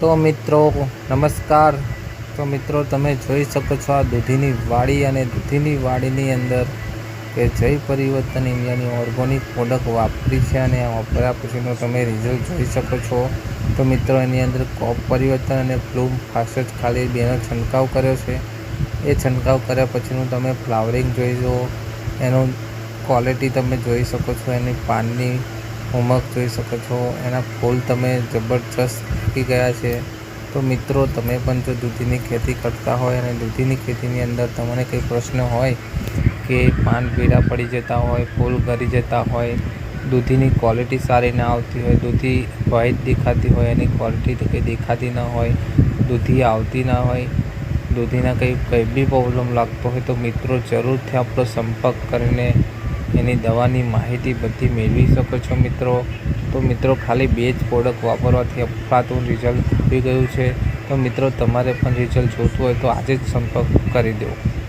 તો મિત્રો, નમસ્કાર. તો મિત્રો, તમે જોઈ શકો છો આ દૂધીની વાડી અને દૂધીની વાડીની અંદર કે જય પરિવર્તન ઇન્ડિયાની ઓર્ગોનિક પ્રોડક્ટ વાપરી છે અને આ વાપર્યા પછીનો તમે રિઝલ્ટ જોઈ શકો છો. તો મિત્રો, એની અંદર કોપ પરિવર્તન અને પ્લૂમ ફાસ્ટ ખાલી બેનો છંટકાવ કર્યો છે. એ છંટકાવ કર્યા પછીનું તમે ફ્લાવરિંગ જોઈ જુઓ. એનું ક્વોલિટી તમે જોઈ શકો છો. એની પાનની ઉમક જોઈ શકો છો. એના ફૂલ તમે જબરજસ્ત ફૂટી ગયા છે. તો મિત્રો, તમે પણ જો દૂધીની ખેતી કરતા હોય અને દૂધીની ખેતીની અંદર તમને કંઈ પ્રશ્ન હોય કે પાન પીળા પડી જતા હોય, ફૂલ ગરી જતા હોય, દૂધીની ક્વોલિટી સારી ના આવતી હોય, દૂધી વ્હાઈટ દેખાતી હોય, એની ક્વોલિટી કંઈ દેખાતી ના હોય, દૂધી આવતી ના હોય, દૂધીના કંઈ કંઈ બી પ્રોબ્લેમ લાગતો હોય તો મિત્રો જરૂરથી આપણો સંપર્ક કરીને એની દવાની માહિતી બધી મેળવી શકો છો મિત્રો. તો મિત્રો, ખાલી બે જ પ્રોડક્ટ વાપરવાથી અફાતું રિઝલ્ટ આવી ગયું છે. તો મિત્રો, તમારે પણ રિઝલ્ટ જોતું હોય તો આજે જ સંપર્ક કરી દો.